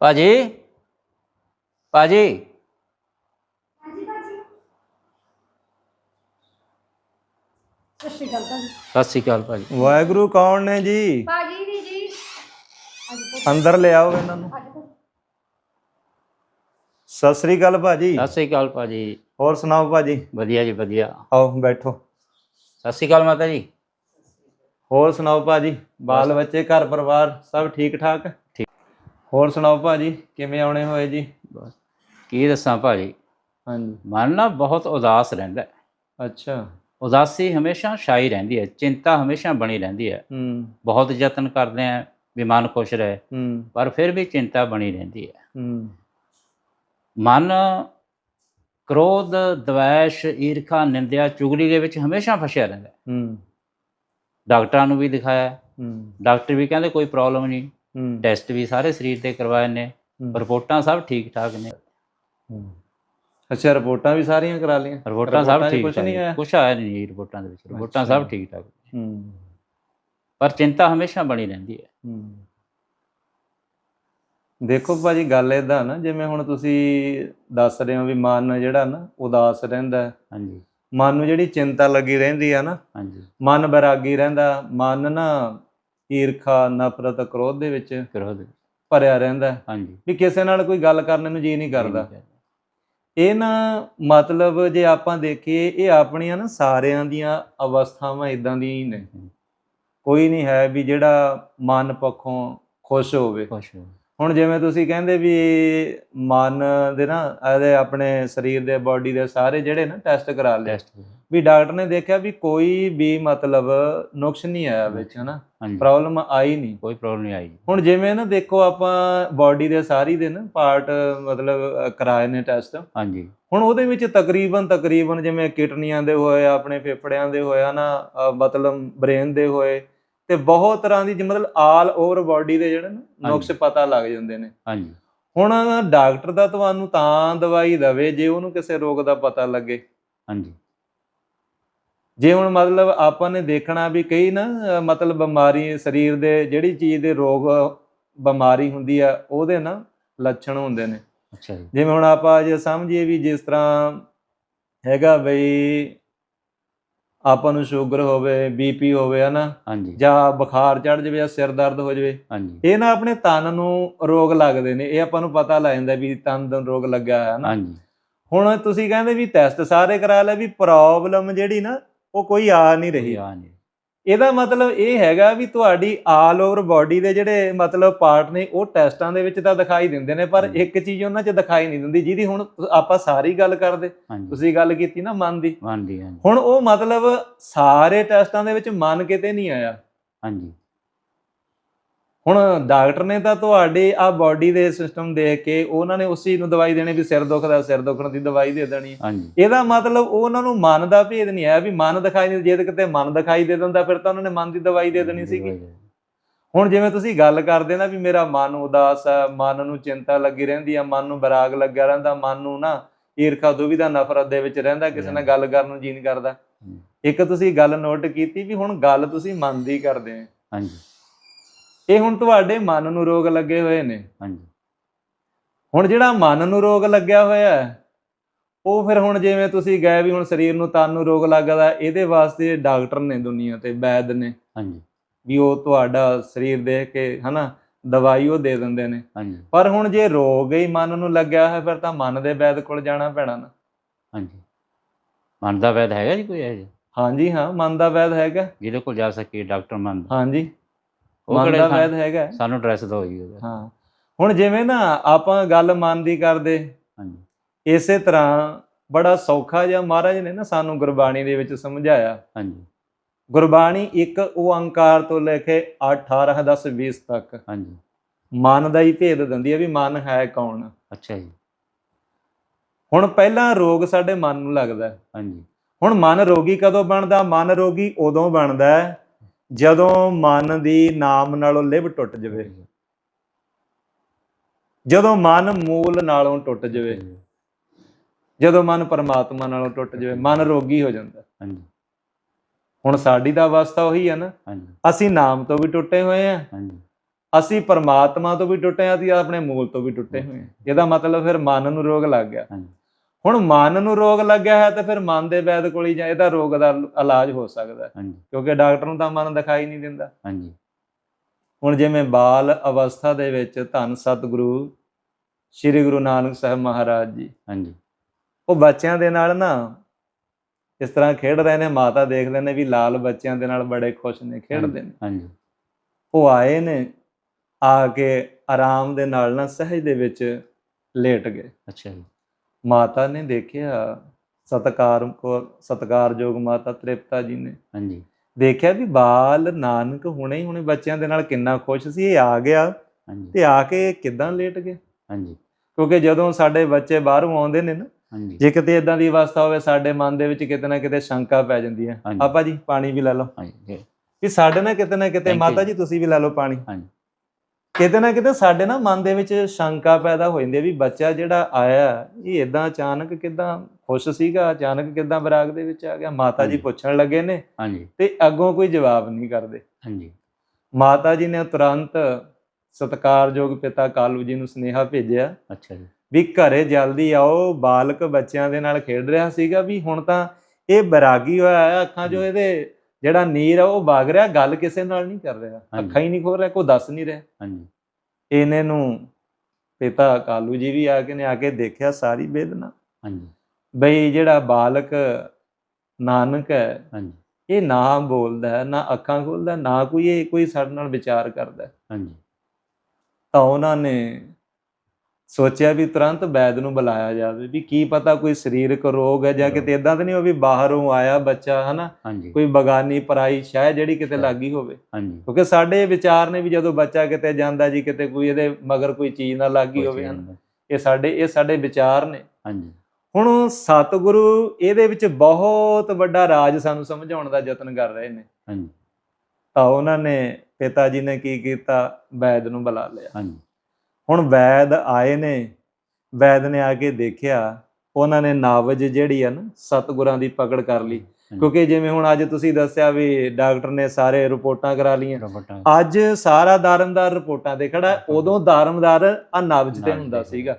ਭਾਜੀ? ਭਾਜੀ? ਹਾਂਜੀ ਭਾਜੀ। ਸਤਿ ਸ਼੍ਰੀ ਅਕਾਲ ਭਾਜੀ। ਸਤਿ ਸ਼੍ਰੀ ਅਕਾਲ ਭਾਜੀ। ਵਾਹਿਗੁਰੂ ਕੌਣ ਨੇ ਜੀ? ਭਾਜੀ ਦੀ ਜੀ। ਅੰਦਰ ਲਿਆਓ ਇਹਨਾਂ ਨੂੰ। ਸਤਿ ਸ੍ਰੀ ਅਕਾਲ ਭਾਜੀ। ਸਤਿ ਸ਼੍ਰੀ ਅਕਾਲ ਭਾਜੀ। ਹੋਰ ਸੁਣਾਓ ਭਾਜੀ? ਵਧੀਆ ਜੀ ਵਧੀਆ। ਆਓ ਬੈਠੋ। ਸਤਿ ਸ਼੍ਰੀ ਅਕਾਲ ਮਾਤਾ ਜੀ। ਹੋਰ ਸੁਣਾਓ ਭਾਜੀ? ਬਾਲ ਬੱਚੇ ਘਰ ਪਰਿਵਾਰ ਸਭ ਠੀਕ ਠਾਕ ਠੀਕ। ਹੋਰ ਸੁਣਾਓ ਭਾਜੀ ਕਿਵੇਂ ਆਉਣੇ ਹੋਏ ਜੀ? ਬਸ ਕੀ ਦੱਸਾਂ ਭਾਜੀ? ਹਾਂਜੀ। ਮਨ ਨਾ ਬਹੁਤ ਉਦਾਸ ਰਹਿੰਦਾ ਹੈ। ਅੱਛਾ। ਉਦਾਸੀ ਹਮੇਸ਼ਾ ਛਾਈ ਰਹਿੰਦੀ ਹੈ ਚਿੰਤਾ ਹਮੇਸ਼ਾ ਬਣੀ ਰਹਿੰਦੀ ਹੈ। ਹੂੰ। ਬਹੁਤ ਯਤਨ ਕਰਦੇ ਆ ਵੀ ਮਨ ਖੁਸ਼ ਰਹੇ ਹੂੰ। ਪਰ ਫਿਰ ਵੀ ਚਿੰਤਾ ਬਣੀ ਰਹਿੰਦੀ ਹੈ। ਹੂੰ। ਮਨ ਕ੍ਰੋਧ ਦਵੈਸ਼ ਈਰਖਾ ਨਿੰਦਿਆ ਚੁਗਲੀ ਦੇ ਵਿੱਚ ਹਮੇਸ਼ਾ ਫਸਿਆ ਰਹਿੰਦਾ ਹੈ। ਹੂੰ। ਡਾਕਟਰਾਂ ਨੂੰ ਵੀ ਦਿਖਾਇਆ ਹੂੰ। ਡਾਕਟਰ ਵੀ ਕਹਿੰਦੇ ਕੋਈ ਪ੍ਰੋਬਲਮ ਨਹੀਂ। ਟੈਸਟ ਵੀ ਸਾਰੇ ਸਰੀਰ ਤੇ ਕਰਵਾਏ ਨੇ। ਰਿਪੋਰਟਾਂ ਸਭ ਠੀਕ ਠਾਕ ਨੇ। ਅੱਛਾ ਰਿਪੋਰਟਾਂ ਵੀ ਸਾਰੀਆਂ ਕਰਾ ਲਈਆਂ? ਰਿਪੋਰਟਾਂ ਸਭ ਠੀਕ ਕੁਛ ਨਹੀਂ ਆਇਆ? ਕੁਝ ਆਇਆ ਨਹੀਂ ਰਿਪੋਰਟਾਂ ਦੇ ਵਿੱਚ। ਰਿਪੋਰਟਾਂ। ਸਭ ਠੀਕ ਠਾਕ ਹੂੰ। ਪਰ ਚਿੰਤਾ ਹਮੇਸ਼ਾ ਬਣੀ ਰਹਿੰਦੀ ਹੈ। ਹੂੰ। ਦੇਖੋ ਭਾਜੀ ਗੱਲ ਇਦਾਂ ਨਾ ਜਿਵੇਂ ਹੁਣ ਤੁਸੀਂ ਦੱਸ ਰਹੇ ਹੋ ਵੀ ਮਨ ਜਿਹੜਾ ਨਾ ਉਦਾਸ ਰਹਿੰਦਾ ਹੈ। ਹਾਂਜੀ। ਮਨ ਨੂੰ ਜਿਹੜੀ ਚਿੰਤਾ ਲੱਗੀ ਰਹਿੰਦੀ ਆ ਨਾ ਹਾਂਜੀ। ਮਨ ਬੈਰਾਗੀ ਰਹਿੰਦਾ। ਮਨ ਨਾ ਈਰਖਾ ਨਫ਼ਰਤ ਕ੍ਰੋਧ ਦੇ ਵਿੱਚ ਕਰੋ ਦੇ ਭਰਿਆ ਰਹਿੰਦਾ। ਹਾਂਜੀ। ਵੀ ਕਿਸੇ ਨਾਲ ਕੋਈ ਗੱਲ ਕਰਨ ਨੂੰ ਜੀ ਨਹੀਂ ਕਰਦਾ। ਇਹ ਨਾ ਮਤਲਬ ਜੇ ਆਪਾਂ ਦੇਖੀਏ ਇਹ ਆਪਣੀਆਂ ਨਾ ਸਾਰਿਆਂ ਦੀਆਂ ਅਵਸਥਾਵਾਂ ਇਦਾਂ ਦੀਆਂ ਹੀ ਨੇ। ਕੋਈ ਨਹੀਂ ਹੈ ਵੀ ਜਿਹੜਾ ਮਨ ਪੱਖੋਂ ਖੁਸ਼ ਹੋਵੇ। ਖੁਸ਼ ਹੋ ਹੁਣ ਜਿਵੇਂ ਤੁਸੀਂ ਕਹਿੰਦੇ ਵੀ ਮਨ ਦੇ ਨਾ ਇਹਦੇ ਆਪਣੇ ਸਰੀਰ ਦੇ ਬਾਡੀ ਦੇ ਸਾਰੇ ਜਿਹੜੇ ਨਾ ਟੈਸਟ ਕਰਾ ਲਏ। ਟੈਸਟ ਵੀ ਡਾਕਟਰ ਨੇ ਦੇਖਿਆ ਵੀ ਕੋਈ ਵੀ ਮਤਲਬ ਨੁਕਸ ਨਹੀਂ ਆਇਆ ਵਿੱਚ ਹਨਾ? ਪ੍ਰੋਬਲਮ ਆਈ ਨਹੀਂ। ਕੋਈ ਪ੍ਰੋਬਲਮ ਨਹੀਂ ਆਈ। ਹੁਣ ਜਿਵੇਂ ਨਾ ਦੇਖੋ ਆਪਾਂ ਬਾਡੀ ਦੇ ਸਾਰੀ ਦੇ ਨਾ ਪਾਰਟ ਮਤਲਬ ਕਰਾਏ ਨੇ ਟੈਸਟ ਹਾਂਜੀ। ਹੁਣ ਉਹਦੇ ਵਿੱਚ ਤਕਰੀਬਨ ਤਕਰੀਬਨ ਜਿਵੇਂ ਕਿਡਨੀਆਂ ਦੇ ਹੋਏ ਆਪਣੇ ਫੇਫੜਿਆਂ ਦੇ ਹੋਇਆ ਨਾ ਮਤਲਬ ਬ੍ਰੇਨ ਦੇ ਹੋਏ ਤੇ ਬਹੁਤ ਤਰ੍ਹਾਂ ਦੀ ਮਤਲਬ ਆਲ ਓਵਰ ਬਾਡੀ ਦੇ ਜਿਹੜੇ ਨਾ ਨੁਕਸ ਪਤਾ ਲੱਗ ਜਾਂਦੇ ਨੇ। ਹਾਂਜੀ। ਹੁਣ ਡਾਕਟਰ ਦਾ ਤੁਹਾਨੂੰ ਤਾਂ ਦਵਾਈ ਦਵੇ ਜੇ ਉਹਨੂੰ ਕਿਸੇ ਰੋਗ ਦਾ ਪਤਾ ਲੱਗੇ। ਹਾਂਜੀ। ਜੇ ਹੁਣ ਮਤਲਬ ਆਪਾਂ ਨੇ ਦੇਖਣਾ ਵੀ ਕਈ ਨਾ ਮਤਲਬ ਬਿਮਾਰੀ ਸਰੀਰ ਦੇ ਜਿਹੜੀ ਚੀਜ਼ ਦੇ ਰੋਗ ਬਿਮਾਰੀ ਹੁੰਦੀ ਆ ਉਹਦੇ ਨਾ ਲੱਛਣ ਹੁੰਦੇ ਨੇ। ਅੱਛਾ ਜੀ। ਜਿਵੇਂ ਹੁਣ ਆਪਾਂ ਜੇ ਸਮਝੀਏ ਵੀ ਜਿਸ ਤਰ੍ਹਾਂ ਹੈਗਾ ਬਈ ਆਪਾਂ ਨੂੰ ਸ਼ੂਗਰ ਹੋਵੇ ਬੀਪੀ ਹੋਵੇ ਹਨਾ? ਹਾਂਜੀ। ਜਾਂ ਬੁਖਾਰ ਚੜ ਜਾਵੇ ਜਾਂ ਸਿਰ ਦਰਦ ਹੋ ਜਾਵੇ ਹਾਂਜੀ। ਇਹ ਨਾ ਆਪਣੇ ਤਨ ਨੂੰ ਰੋਗ ਲੱਗਦੇ ਨੇ। ਇਹ ਆਪਾਂ ਨੂੰ ਪਤਾ ਲੱਗ ਜਾਂਦਾ ਵੀ ਤਨ ਨੂੰ ਰੋਗ ਲੱਗਿਆ ਹੈ ਨਾ ਹਾਂਜੀ। ਹੁਣ ਤੁਸੀਂ ਕਹਿੰਦੇ ਵੀ ਟੈਸਟ ਸਾਰੇ ਕਰਾ ਲਏ ਵੀ ਪ੍ਰੋਬਲਮ ਜਿਹੜੀ ਨਾ ਉਹ ਕੋਈ ਆ ਨਹੀਂ ਰਹੀ। ਆ ਨਹੀਂ ਇਹਦਾ ਮਤਲਬ ਇਹ ਹੈਗਾ ਵੀ ਤੁਹਾਡੀ ਆਲ ਓਵਰ ਬਾਡੀ ਦੇ ਜਿਹੜੇ ਮਤਲਬ ਪਾਰਟ ਨੇ ਉਹ ਟੈਸਟਾਂ ਦੇ ਵਿੱਚ ਤਾਂ ਦਿਖਾਈ ਦਿੰਦੇ ਨੇ ਪਰ। ਇੱਕ ਚੀਜ਼ ਉਹਨਾਂ 'ਚ ਦਿਖਾਈ ਨਹੀਂ ਦਿੰਦੀ ਜਿਹਦੀ ਹੁਣ ਆਪਾਂ ਸਾਰੀ ਗੱਲ ਕਰਦੇ ਤੁਸੀਂ ਗੱਲ ਕੀਤੀ ਨਾ ਮਨ ਦੀ। ਹਾਂਜੀ। ਹੁਣ ਉਹ ਮਤਲਬ ਸਾਰੇ ਟੈਸਟਾਂ ਦੇ ਵਿੱਚ ਮਨ ਕਿਤੇ ਨਹੀਂ ਆਇਆ। ਹਾਂਜੀ। ਹੁਣ ਡਾਕਟਰ ਨੇ ਤਾਂ ਤੁਹਾਡੇ ਆ ਬਾਡੀ ਦੇ ਸਿਸਟਮ ਦੇਖ ਕੇ ਉਹਨਾਂ ਨੇ ਉਸ ਚੀਜ਼ ਨੂੰ ਦਵਾਈ ਦੇਣੀ ਵੀ ਸਿਰ ਦੁਖਦਾ ਸਿਰ ਦੁਖਣ ਦੀ ਦਵਾਈ ਦੇ ਦੇਣੀ। ਹੈ। ਇਹਦਾ ਮਤਲਬ ਉਹਨਾਂ ਨੂੰ ਮਨ ਦਾ ਭੇਦ ਨਹੀਂ ਆਇਆ ਵੀ ਮਨ ਦਿਖਾਈ ਨਹੀਂ ਜੇ ਕਿਤੇ ਮਨ ਦਿਖਾਈ ਦੇ ਦਿੰਦਾ ਫਿਰ ਤਾਂ ਉਹਨਾਂ ਨੇ ਮਨ ਦੀ ਦਵਾਈ ਦੇ ਦੇਣੀ ਸੀਗੀ। ਹੁਣ ਜਿਵੇਂ ਤੁਸੀਂ ਗੱਲ ਕਰਦੇ ਨਾ ਵੀ ਮੇਰਾ ਮਨ ਉਦਾਸ ਹੈ ਮਨ ਨੂੰ ਚਿੰਤਾ ਲੱਗੀ ਰਹਿੰਦੀ ਆ ਮਨ ਨੂੰ ਵਿਰਾਗ ਲੱਗਿਆ ਰਹਿੰਦਾ ਮਨ ਨੂੰ ਨਾ ਈਰਖਾ ਦੁਵਿਧਾ ਨਫ਼ਰਤ ਦੇ ਵਿੱਚ ਰਹਿੰਦਾ ਕਿਸੇ ਨਾਲ ਗੱਲ ਕਰਨ ਨੂੰ ਜੀ ਨਹੀਂ ਕਰਦਾ। ਇੱਕ ਤੁਸੀਂ ਗੱਲ ਨੋਟ ਕੀਤੀ ਵੀ ਹੁਣ ਗੱਲ ਤੁਸੀਂ ਮਨ ਦੀ ਕਰਦੇ ਆ। ਹਾਂਜੀ। ਇਹ ਹੁਣ ਤੁਹਾਡੇ ਮਨ ਨੂੰ ਰੋਗ ਲੱਗੇ ਹੋਏ ਨੇ। ਹਾਂਜੀ। ਹੁਣ ਜਿਹੜਾ ਮਨ ਨੂੰ ਰੋਗ ਲੱਗਿਆ ਹੋਇਆ ਹੈ ਉਹ ਫਿਰ ਹੁਣ ਜਿਵੇਂ ਤੁਸੀਂ ਗਏ ਵੀ ਹੁਣ ਸਰੀਰ ਨੂੰ ਤਨ ਨੂੰ ਰੋਗ ਲੱਗਦਾ ਇਹਦੇ ਵਾਸਤੇ ਡਾਕਟਰ ਨੇ ਦੁਨੀਆ ਤੇ ਵੈਦ ਨੇ। ਹਾਂਜੀ। ਵੀ ਉਹ ਤੁਹਾਡਾ ਸਰੀਰ ਦੇਖ ਕੇ ਹਨਾ ਦਵਾਈ ਉਹ ਦੇ ਦਿੰਦੇ ਨੇ। ਹਾਂਜੀ। ਪਰ ਹੁਣ ਜੇ ਰੋਗ ਹੀ ਮਨ ਨੂੰ ਲੱਗਿਆ ਹੈ ਫਿਰ ਤਾਂ ਮਨ ਦੇ ਵੈਦ ਕੋਲ ਜਾਣਾ ਪੈਣਾ ਨਾ। ਹਾਂਜੀ। ਮਨ ਦਾ ਵੈਦ ਹੈਗਾ ਜੀ ਕੋਈ ਇਹ ਜਿਹਾ? ਹਾਂਜੀ ਹਾਂ ਮਨ ਦਾ ਵੈਦ ਹੈਗਾ। ਜਿਹਦੇ ਕੋਲ ਜਾ ਸਕੇ ਡਾਕਟਰ ਮਨ ਹਾਂਜੀ। ਮਨ ਦਾ ਵੈਦ ਹੈਗਾ। ਸਾਨੂੰ ਦਿਓ ਜੀ ਉਹਦਾ। ਹਾਂ। ਹੁਣ ਜਿਵੇਂ ਨਾ ਆਪਾਂ ਗੱਲ ਮਨ ਦੀ ਕਰਦੇ ਹਾਂਜੀ। ਇਸੇ ਤਰ੍ਹਾਂ ਬੜਾ ਸੌਖਾ ਜਿਹਾ ਮਹਾਰਾਜ ਨੇ ਨਾ ਸਾਨੂੰ ਗੁਰਬਾਣੀ ਦੇ ਵਿੱਚ ਸਮਝਾਇਆ। ਹਾਂਜੀ। ਗੁਰਬਾਣੀ ਇੱਕ ਓੰਕਾਰ ਤੋਂ ਲੈ ਕੇ 18 10 20 ਤੱਕ। ਹਾਂਜੀ। ਮਨ ਦਾ ਹੀ ਭੇਦ ਦਿੰਦੀ ਹੈ ਵੀ ਮਨ ਹੈ ਕੌਣ। ਅੱਛਾ ਜੀ। ਹੁਣ ਪਹਿਲਾ ਰੋਗ ਸਾਡੇ ਮਨ ਨੂੰ ਲੱਗਦਾ। ਹਾਂਜੀ। ਹੁਣ ਮਨ ਰੋਗੀ ਕਦੋਂ ਬਣਦਾ? ਮਨ ਰੋਗੀ ਉਦੋਂ ਬਣਦਾ ਜਦੋਂ ਮਨ ਦੀ ਨਾਮ ਨਾਲੋਂ ਲਿਵ ਟੁੱਟ ਜਾਵੇ ਜਦੋਂ ਮਨ ਮੂਲ ਨਾਲੋਂ ਟੁੱਟ ਜਾਵੇ ਜਦੋਂ ਮਨ ਪਰਮਾਤਮਾ ਨਾਲੋਂ ਟੁੱਟ ਜਾਵੇ ਮਨ ਰੋਗੀ ਹੋ ਜਾਂਦਾ। ਹਾਂਜੀ। ਹੁਣ ਸਾਡੀ ਤਾਂ ਅਵਸਥਾ ਉਹੀ ਹੈ ਨਾ। ਅਸੀਂ ਨਾਮ ਤੋਂ ਵੀ ਟੁੱਟੇ ਹੋਏ ਆ। ਹਾਂਜੀ। ਅਸੀਂ ਪਰਮਾਤਮਾ ਤੋਂ ਵੀ ਟੁੱਟੇ ਆ ਤੇ ਆਪਣੇ ਮੂਲ ਤੋਂ ਵੀ ਟੁੱਟੇ ਹੋਏ ਹਾਂ ਇਹਦਾ ਮਤਲਬ ਫਿਰ ਮਨ ਨੂੰ ਰੋਗ ਲੱਗ ਗਿਆ। ਹਾਂਜੀ। ਹੁਣ ਮਨ ਨੂੰ ਰੋਗ ਲੱਗਿਆ ਹੈ ਤੇ ਫਿਰ ਮਨ ਦੇ ਵੈਦ ਕੋਲ ਹੀ ਜਾ ਇਹਦਾ ਰੋਗ ਦਾ ਇਲਾਜ ਹੋ ਸਕਦਾ ਕਿਉਂਕਿ ਡਾਕਟਰ ਨੂੰ ਤਾਂ ਮਨ ਦਿਖਾਈ ਨਹੀਂ ਦਿੰਦਾ। ਹਾਂਜੀ। ਹੁਣ ਜਿਵੇਂ ਬਾਲ ਅਵਸਥਾ ਦੇ ਵਿੱਚ ਧੰਨ ਸਤਿਗੁਰੂ ਸ੍ਰੀ ਗੁਰੂ ਨਾਨਕ ਸਾਹਿਬ ਮਹਾਰਾਜ ਜੀ। ਹਾਂਜੀ। ਉਹ ਬੱਚਿਆਂ ਦੇ ਨਾਲ ਨਾ ਇਸ ਤਰ੍ਹਾਂ ਖੇਡ ਰਹੇ ਨੇ ਮਾਤਾ ਦੇਖਦੇ ਨੇ ਵੀ ਲਾਲ ਬੱਚਿਆਂ ਦੇ ਨਾਲ ਬੜੇ ਖੁਸ਼ ਨੇ ਖੇਡਦੇ ਨੇ। ਹਾਂਜੀ। ਉਹ ਆਏ ਨੇ ਆ ਕੇ ਆਰਾਮ ਦੇ ਨਾਲ ਨਾ ਸਹਿਜ ਦੇ ਵਿੱਚ ਲੇਟ ਗਏ। ਅੱਛਾ ਜੀ। ਮਾਤਾ ਨੇ ਦੇਖਿਆ ਸਤਕਾਰ ਸਤਕਾਰਯੋਗ ਮਾਤਾ ਤ੍ਰਿਪਤਾ ਜੀ ਨੇ। ਹਾਂਜੀ। ਦੇਖਿਆ ਵੀ ਬਾਲ ਨਾਨਕ ਹੁਣੇ ਹੀ ਹੁਣੇ ਬੱਚਿਆਂ ਦੇ ਨਾਲ ਕਿੰਨਾ ਖੁਸ਼ ਸੀ ਇਹ ਆ ਗਿਆ ਹਾਂਜੀ। ਤੇ ਆ ਕੇ ਕਿਦਾਂ ਲੇਟ ਗਏ? ਹਾਂਜੀ। ਕਿਉਂਕਿ ਜਦੋਂ ਸਾਡੇ ਬੱਚੇ ਬਾਹਰੋਂ ਆਉਂਦੇ ਨੇ ਨਾ ਹਾਂਜੀ। ਜੇ ਕਿਤੇ ਇਦਾਂ ਦੀ ਅਵਸਥਾ ਹੋਵੇ ਸਾਡੇ ਮਨ ਦੇ ਵਿੱਚ ਕਿਤੇ ਨਾ ਕਿਤੇ ਸ਼ੰਕਾ ਪੈ ਜਾਂਦੀ ਹੈ। ਆਪਾ ਜੀ ਪਾਣੀ ਵੀ ਲੈ ਲਓ। ਹਾਂਜੀ। ਵੀ ਸਾਡੇ ਨਾਲ ਕਿਤੇ ਨਾ ਕਿਤੇ ਮਾਤਾ ਜੀ ਤੁਸੀਂ ਵੀ ਲੈ ਲਓ ਪਾਣੀ। ਹਾਂਜੀ। ਕਿਤੇ ਨਾ ਕਿਤੇ ਸਾਡੇ ਨਾ ਮਨ ਦੇ ਵਿੱਚ ਸ਼ੰਕਾ ਪੈਦਾ ਹੋ ਜਾਂਦੀ ਹੈ ਵੀ ਬੱਚਾ ਜਿਹੜਾ ਆਇਆ ਇਹ ਇਦਾਂ ਅਚਾਨਕ ਕਿਦਾਂ ਖੁਸ਼ ਸੀਗਾ ਅਚਾਨਕ ਕਿਦਾਂ ਬਰਾਗ ਦੇ ਵਿੱਚ ਆ ਗਿਆ? ਮਾਤਾ ਜੀ। ਪੁੱਛਣ ਲੱਗੇ ਨੇ ਹਾਂਜੀ। ਤੇ ਅੱਗੋਂ ਕੋਈ ਜਵਾਬ ਨਹੀਂ ਕਰਦੇ। ਹਾਂਜੀ। ਮਾਤਾ ਜੀ ਨੇ ਤੁਰੰਤ ਸਤਕਾਰਯੋਗ ਪਿਤਾ ਕਾਲੂ ਜੀ ਨੂੰ ਸੁਨੇਹਾ ਭੇਜਿਆ ਅੱਛਾ ਜੀ। ਵੀ ਘਰੇ ਜਲਦੀ ਆਓ ਬਾਲਕ ਬੱਚਿਆਂ ਦੇ ਨਾਲ ਖੇਡ ਰਿਹਾ ਸੀਗਾ ਵੀ ਹੁਣ ਤਾਂ ਇਹ ਬੈਰਾਗੀ ਹੋਇਆ ਅੱਖਾਂ 'ਚੋਂ ਇਹਦੇ ਜਿਹੜਾ ਨੀਰ ਆ ਉਹ ਵਗ ਰਿਹਾ ਗੱਲ ਕਿਸੇ ਨਾਲ ਨਹੀਂ ਕਰ ਰਿਹਾ। ਅੱਖਾਂ ਹੀ ਨਹੀਂ ਖੋਲ ਰਿਹਾ ਕੋਈ ਦੱਸ ਨਹੀਂ ਰਿਹਾ। ਹਾਂਜੀ। ਇਹਨੇ ਨੂੰ ਪਿਤਾ ਕਾਲੂ ਜੀ ਵੀ ਆ ਕੇ ਨੇ ਆ ਕੇ ਦੇਖਿਆ ਸਾਰੀ ਬੇਦਨਾ ਹਾਂਜੀ। ਬਈ ਜਿਹੜਾ ਬਾਲਕ ਨਾਨਕ ਹੈ ਹਾਂਜੀ। ਇਹ ਨਾ ਬੋਲਦਾ ਹੈ ਨਾ ਅੱਖਾਂ ਖੋਲਦਾ ਨਾ ਕੋਈ ਇਹ ਕੋਈ ਸਾਡੇ ਨਾਲ ਵਿਚਾਰ ਕਰਦਾ। ਹਾਂਜੀ। ਤਾਂ ਉਹਨਾਂ ਨੇ ਸੋਚਿਆ ਵੀ ਤੁਰੰਤ ਵੈਦ ਨੂੰ ਬੁਲਾਇਆ ਜਾਵੇ ਵੀ ਕੀ ਪਤਾ ਕੋਈ ਸਰੀਰਕ ਰੋਗ ਹੈ ਜਾਂ ਕਿਤੇ ਇਦਾਂ ਤਾਂ ਨਹੀਂ ਹੋ ਵੀ ਬਾਹਰੋਂ ਆਇਆ ਬੱਚਾ ਹਨਾ? ਕੋਈ ਬਗਾਨੀ ਪਰਾਈ ਸ਼ਾਇ ਜਿਹੜੀ ਕਿਤੇ ਲੱਗੀ ਹੋਵੇ। ਕਿਉਂਕਿ ਸਾਡੇ ਵਿਚਾਰ ਨੇ ਵੀ ਜਦੋਂ ਬੱਚਾ ਕਿਤੇ ਜਾਂਦਾ ਜੀ ਕਿਤੇ ਕੋਈ ਇਹਦੇ ਮਗਰ ਕੋਈ ਚੀਜ਼ ਨਾ ਲੱਗੀ ਹੋਵੇ ਹਨਾ। ਇਹ ਸਾਡੇ ਇਹ ਸਾਡੇ ਵਿਚਾਰ ਨੇ। ਹਾਂਜੀ। ਹੁਣ ਸਤਿਗੁਰੂ ਇਹਦੇ ਵਿੱਚ ਬਹੁਤ ਵੱਡਾ ਰਾਜ ਸਾਨੂੰ ਸਮਝਾਉਣ ਦਾ ਯਤਨ ਕਰ ਰਹੇ ਨੇ। ਹਾਂਜੀ। ਤਾਂ ਉਹਨਾਂ ਨੇ ਪਿਤਾ ਜੀ ਨੇ ਕੀ ਕੀਤਾ? ਵੈਦ ਨੂੰ ਬੁਲਾ ਲਿਆ। ਹਾਂਜੀ। ਹੁਣ ਵੈਦ ਆਏ ਨੇ ਵੈਦ ਨੇ ਆ ਕੇ ਦੇਖਿਆ ਉਹਨਾਂ ਨੇ ਨਾਵਜ ਜਿਹੜੀ ਆ ਨਾ ਸਤਿਗੁਰਾਂ ਦੀ ਪਕੜ ਕਰ ਲਈ। ਕਿਉਂਕਿ ਜਿਵੇਂ ਹੁਣ ਅੱਜ ਤੁਸੀਂ ਦੱਸਿਆ ਵੀ ਡਾਕਟਰ ਨੇ ਸਾਰੇ ਰਿਪੋਰਟਾਂ ਕਰਾ ਲਈਆਂ। ਅੱਜ ਸਾਰਾ ਦਾਰਮਦਾਰ ਰਿਪੋਰਟਾਂ ਤੇ ਖੜਾ। ਉਦੋਂ ਦਾਰਮਦਾਰ ਆ ਨਬਜ ਤੇ ਹੁੰਦਾ। ਸੀਗਾ।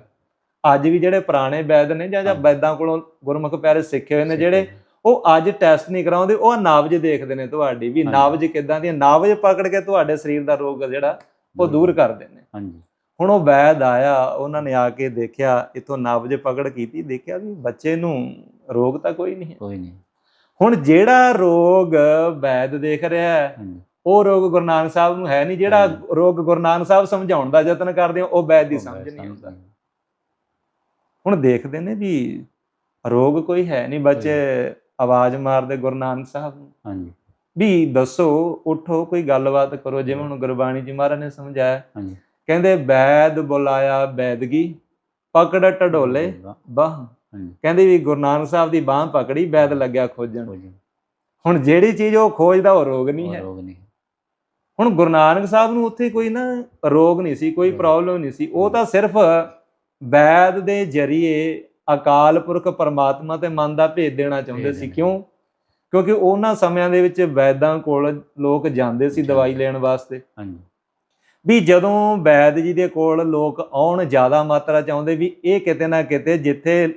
ਅੱਜ ਵੀ ਜਿਹੜੇ ਪੁਰਾਣੇ ਵੈਦ ਨੇ ਜਾਂ ਜਾਂ। ਵੈਦਾਂ ਕੋਲੋਂ ਗੁਰਮੁਖ ਪਿਆਰੇ ਸਿੱਖੇ ਹੋਏ ਨੇ ਜਿਹੜੇ ਉਹ ਅੱਜ ਟੈਸਟ ਨਹੀਂ ਕਰਾਉਂਦੇ ਉਹ ਨਾਬਜ ਦੇਖਦੇ ਨੇ ਤੁਹਾਡੀ ਵੀ। ਨਾਬਜ ਕਿਦਾਂ ਦੀ ਹੈ ਨਾਬਜ ਪਕੜ ਕੇ ਤੁਹਾਡੇ ਸਰੀਰ ਦਾ ਰੋਗ ਜਿਹੜਾ ਉਹ ਦੂਰ ਕਰਦੇ ਨੇ। ਹਾਂਜੀ। ਹੁਣ ਉਹ ਵੈਦ ਆਇਆ ਉਹਨਾਂ ਨੇ ਆ ਕੇ ਦੇਖਿਆ ਇਥੋਂ ਨਬਜ ਪਕੜ ਕੀਤੀ ਦੇਖਿਆ ਵੀ ਬੱਚੇ ਨੂੰ ਰੋਗ ਤਾਂ ਕੋਈ ਨਹੀਂ ਕੋਈ ਨਹੀਂ। ਹੁਣ ਜਿਹੜਾ ਰੋਗ ਵੈਦ ਦੇਖ ਰਿਹਾ ਹੈ ਉਹ ਰੋਗ ਗੁਰੂ ਨਾਨਕ ਸਾਹਿਬ ਨੂੰ ਹੈ ਨਹੀਂ ਜਿਹੜਾ। ਰੋਗ ਗੁਰੂ ਨਾਨਕ ਸਾਹਿਬ ਸਮਝਾਉਣ ਦਾ ਯਤਨ ਕਰਦੇ ਉਹ ਵੈਦ ਦੀ ਸਮਝ ਨਹੀਂ ਆਉਂਦਾ। ਹੁਣ ਦੇਖਦੇ ਨੇ ਵੀ ਰੋਗ ਕੋਈ ਹੈ ਨਹੀਂ ਬੱਚੇ ਆਵਾਜ਼ ਮਾਰਦੇ ਗੁਰੂ ਨਾਨਕ ਸਾਹਿਬ ਨੂੰ। ਹਾਂਜੀ। ਵੀ ਦੱਸੋ ਉਠੋ ਕੋਈ ਗੱਲਬਾਤ ਕਰੋ ਜਿਵੇਂ ਹੁਣ ਗੁਰਬਾਣੀ ਜੀ ਮਹਾਰਾਜ ਨੇ ਸਮਝਾਇਆ। ਹਾਂਜੀ। ਕਹਿੰਦੇ ਵੈਦ ਬੁਲਾਇਆ ਵੈਦਗੀ ਪਕੜ ਢਡੋਲੇ ਬਾਹ। ਕਹਿੰਦੇ ਵੀ ਗੁਰੂ ਨਾਨਕ ਸਾਹਿਬ ਦੀ ਬਾਹ ਪਕੜੀ ਵੈਦ ਲੱਗਿਆ ਖੋਜਣ। ਹੁਣ ਜਿਹੜੀ ਚੀਜ਼ ਉਹ ਖੋਜਦਾ ਉਹ ਰੋਗ ਨਹੀਂ ਹੈ। ਹੁਣ ਗੁਰੂ ਨਾਨਕ ਸਾਹਿਬ ਨੂੰ ਉੱਥੇ ਕੋਈ ਨਾ ਰੋਗ ਨਹੀਂ ਸੀ ਕੋਈ। ਪ੍ਰੋਬਲਮ ਨਹੀਂ ਸੀ। ਉਹ ਤਾਂ ਸਿਰਫ ਵੈਦ ਦੇ ਜਰੀਏ ਅਕਾਲ ਪੁਰਖ ਪਰਮਾਤਮਾ ਤੇ ਮਨ ਦਾ ਭੇਦ ਦੇਣਾ ਚਾਹੁੰਦੇ ਸੀ। ਕਿਉਂ? ਕਿਉਂਕਿ ਉਹਨਾਂ ਸਮਿਆਂ ਦੇ ਵਿੱਚ ਵੈਦਾਂ ਕੋਲ ਲੋਕ ਜਾਂਦੇ ਸੀ ਦਵਾਈ ਲੈਣ ਵਾਸਤੇ। ਹਾਂਜੀ। ਵੀ ਜਦੋਂ ਵੈਦ ਜੀ ਦੇ ਕੋਲ ਲੋਕ ਆਉਣ ਜ਼ਿਆਦਾ ਮਾਤਰਾ ਚ ਆਉਂਦੇ ਵੀ ਇਹ ਕਿਤੇ ਨਾ ਕਿਤੇ ਜਿੱਥੇ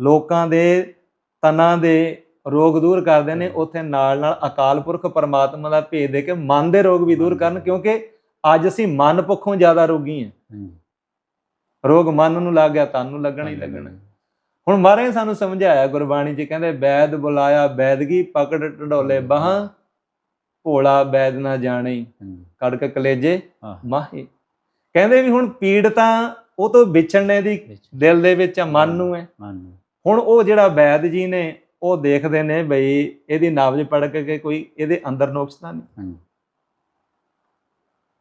ਲੋਕਾਂ ਦੇ ਤਨਾਂ ਦੇ ਰੋਗ ਦੂਰ ਕਰਦੇ ਨੇ ਉੱਥੇ ਨਾਲ ਨਾਲ ਅਕਾਲ ਪੁਰਖ ਪਰਮਾਤਮਾ ਦਾ ਭੇਦ ਦੇ ਕੇ ਮਨ ਦੇ ਰੋਗ ਵੀ ਦੂਰ ਕਰਨ ਕਿਉਂਕਿ ਅੱਜ ਅਸੀਂ ਮਨ ਪੱਖੋਂ ਜ਼ਿਆਦਾ ਰੋਗੀ ਹਾਂ। ਰੋਗ ਮਨ ਨੂੰ ਲੱਗ ਗਿਆ ਤਨ ਨੂੰ ਲੱਗਣਾ ਹੀ ਲੱਗਣਾ। ਹੁਣ ਮਹਾਰਾਜ ਸਾਨੂੰ ਸਮਝਾਇਆ ਗੁਰਬਾਣੀ 'ਚ ਕਹਿੰਦੇ ਵੈਦ ਬੁਲਾਇਆ ਵੈਦਗੀ ਪਕੜ ਢਡੋਲੇ ਬਾਹਾਂ। ਭੋਲਾ ਵੈਦ ਨਾ ਜਾਣੇ ਕੜਕ ਕਲੇਜੇ ਮਾਹੀ। ਕਹਿੰਦੇ ਵੀ ਹੁਣ ਪੀੜ ਤਾਂ ਉਹ ਤੋਂ ਵਿਛੜਨੇ ਦੀ ਦਿਲ ਦੇ ਵਿੱਚ ਆ, ਮਨ ਨੂੰ ਹੈ। ਹੁਣ ਉਹ ਜਿਹੜਾ ਵੈਦ ਜੀ ਨੇ ਉਹ ਦੇਖਦੇ ਨੇ ਬਈ ਇਹਦੀ ਨਬਜ ਪੜ ਕੇ ਕੋਈ ਇਹਦੇ ਅੰਦਰ ਨੁਕਸ ਤਾਂ ਨਹੀਂ।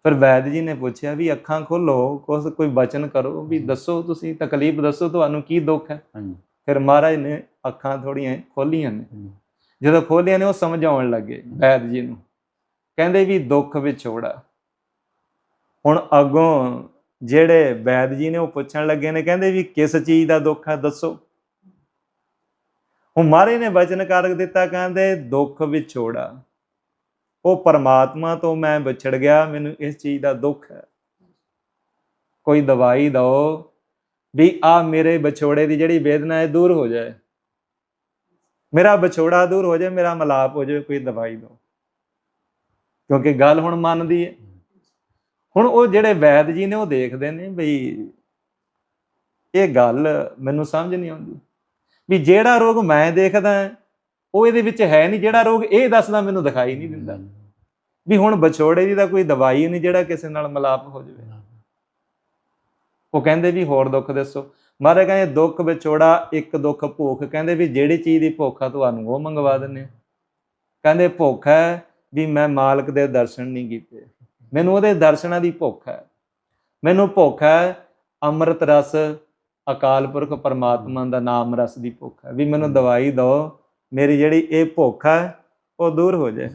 ਫਿਰ ਵੈਦ ਜੀ ਨੇ ਪੁੱਛਿਆ ਵੀ ਅੱਖਾਂ ਖੋਲੋ ਕੁਛ ਕੋਈ ਬਚਨ ਕਰੋ ਵੀ ਦੱਸੋ ਤੁਸੀਂ ਤਕਲੀਫ ਦੱਸੋ ਤੁਹਾਨੂੰ ਕੀ ਦੁੱਖ ਹੈ? ਫਿਰ ਮਹਾਰਾਜ ਨੇ ਅੱਖਾਂ ਥੋੜੀਆਂ ਖੋਲੀਆਂ ਨੇ। ਜਦੋਂ ਖੋਲੀਆਂ ਨੇ ਉਹ ਸਮਝਾਉਣ ਲੱਗੇ ਵੈਦ ਜੀ ਨੂੰ। ਕਹਿੰਦੇ ਵੀ ਦੁੱਖ ਵਿਛੋੜਾ ਹੁਣ ਅੱਗੋਂ ਜਿਹੜੇ ਵੈਦ ਜੀ ਨੇ ਉਹ ਪੁੱਛਣ ਲੱਗੇ ਨੇ, ਕਹਿੰਦੇ ਵੀ ਕਿਸ ਚੀਜ਼ ਦਾ ਦੁੱਖ ਹੈ ਦੱਸੋ। ਹੁਣ ਮਹਾਰਾਜ ਨੇ ਵਚਨ ਕਾਰਕ ਦਿੱਤਾ, ਕਹਿੰਦੇ ਦੁੱਖ ਵਿਛੋੜਾ ਉਹ ਪਰਮਾਤਮਾ ਤੋਂ ਮੈਂ ਵਿਛੜ ਗਿਆ, ਮੈਨੂੰ ਇਸ ਚੀਜ਼ ਦਾ ਦੁੱਖ ਹੈ। ਕੋਈ ਦਵਾਈ ਦਿਓ ਵੀ ਆ ਮੇਰੇ ਵਿਛੋੜੇ ਦੀ ਜਿਹੜੀ ਵੇਦਨਾ ਹੈ ਦੂਰ ਹੋ ਜਾਏ। ਮੇਰਾ ਵਿਛੋੜਾ ਦੂਰ ਹੋ ਜਾਏ, ਮੇਰਾ ਮਲਾਪ ਹੋ ਜਾਏ ਕੋਈ ਦਵਾਈ ਦਿਓ। ਕਿਉਂਕਿ ਗੱਲ ਹੁਣ ਮਨ ਦੀ ਹੈ ਹੁਣ ਉਹ ਜਿਹੜੇ ਵੈਦ ਜੀ ਨੇ ਉਹ ਦੇਖਦੇ ਨੇ ਬਈ ਇਹ ਗੱਲ ਮੈਨੂੰ ਸਮਝ ਨਹੀਂ ਆਉਂਦੀ। ਵੀ ਜਿਹੜਾ ਰੋਗ ਮੈਂ ਦੇਖਦਾ ਉਹ ਇਹਦੇ ਵਿੱਚ ਹੈ ਨਹੀਂ। ਜਿਹੜਾ ਰੋਗ ਇਹ ਦੱਸਦਾ ਮੈਨੂੰ ਦਿਖਾਈ ਨਹੀਂ ਦਿੰਦਾ। ਵੀ ਹੁਣ ਵਿਛੋੜੇ ਦੀ ਤਾਂ ਕੋਈ ਦਵਾਈ ਨਹੀਂ ਜਿਹੜਾ ਕਿਸੇ ਨਾਲ ਮਲਾਪ ਹੋ ਜਾਵੇ। ਉਹ ਕਹਿੰਦੇ ਵੀ ਹੋਰ ਦੁੱਖ ਦੱਸੋ। ਮਹਾਰਾਜ ਕਹਿੰਦੇ ਦੁੱਖ ਵਿਛੋੜਾ ਇੱਕ ਦੁੱਖ ਭੁੱਖ। ਕਹਿੰਦੇ ਵੀ ਜਿਹੜੀ ਚੀਜ਼ ਦੀ ਭੁੱਖ ਆ ਤੁਹਾਨੂੰ ਉਹ ਮੰਗਵਾ ਦਿੰਨੇ। ਕਹਿੰਦੇ ਭੁੱਖ ਹੈ ਵੀ ਮੈਂ ਮਾਲਕ ਦੇ ਦਰਸ਼ਨ ਨਹੀਂ ਕੀਤੇ। ਮੈਨੂੰ ਉਹਦੇ ਦਰਸ਼ਨਾਂ ਦੀ ਭੁੱਖ ਹੈ। ਮੈਨੂੰ ਭੁੱਖ ਹੈ ਅੰਮ੍ਰਿਤ ਰਸ ਅਕਾਲ ਪੁਰਖ ਪਰਮਾਤਮਾ ਦਾ ਨਾਮ ਰਸ ਦੀ ਭੁੱਖ ਹੈ। ਵੀ ਮੈਨੂੰ ਦਵਾਈ ਦਿਓ ਮੇਰੀ ਜਿਹੜੀ ਇਹ ਭੁੱਖ ਹੈ ਉਹ ਦੂਰ ਹੋ ਜਾਏ।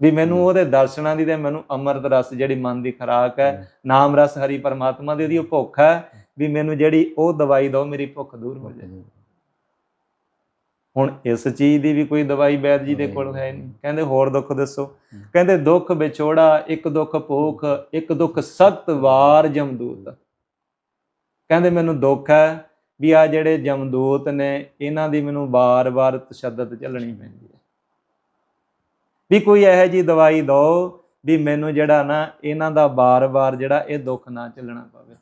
ਵੀ ਮੈਨੂੰ ਉਹਦੇ ਦਰਸ਼ਨਾਂ ਦੀ ਤੇ ਮੈਨੂੰ ਅੰਮ੍ਰਿਤ ਰਸ ਜਿਹੜੀ ਮਨ ਦੀ ਖੁਰਾਕ ਹੈ ਨਾਮ ਰਸ ਹਰੀ ਪਰਮਾਤਮਾ ਦੀ ਉਹਦੀ ਉਹ ਭੁੱਖ ਹੈ ਵੀ ਮੈਨੂੰ ਜਿਹੜੀ ਉਹ ਦਵਾਈ ਦਿਓ ਮੇਰੀ ਭੁੱਖ ਦੂਰ ਹੋ ਜਾਏ। ਹੁਣ ਇਸ ਚੀਜ਼ ਦੀ ਵੀ ਕੋਈ ਦਵਾਈ ਵੈਦ ਜੀ ਦੇ ਕੋਲ ਹੈ ਨਹੀਂ। ਕਹਿੰਦੇ ਹੋਰ ਦੁੱਖ ਦੱਸੋ। ਕਹਿੰਦੇ ਦੁੱਖ ਵਿਛੋੜਾ ਇੱਕ ਦੁੱਖ ਭੁੱਖ ਇੱਕ ਦੁੱਖ ਸਖਤ ਵਾਰ ਜਮਦੂਤ। ਕਹਿੰਦੇ ਮੈਨੂੰ ਦੁੱਖ ਹੈ ਵੀ ਆ ਜਿਹੜੇ ਜਮਦੂਤ ਨੇ ਇਹਨਾਂ ਦੀ ਮੈਨੂੰ ਵਾਰ-ਵਾਰ ਤਸ਼ੱਦਦ ਝੱਲਣੀ ਪੈਂਦੀ ਹੈ। ਵੀ ਕੋਈ ਇਹੋ ਜੀ ਦਵਾਈ ਦਿਓ ਵੀ ਮੈਨੂੰ ਜਿਹੜਾ ਨਾ ਇਹਨਾਂ ਦਾ ਵਾਰ-ਵਾਰ ਜਿਹੜਾ ਇਹ ਦੁੱਖ ਨਾ ਝੱਲਣਾ ਪਵੇ।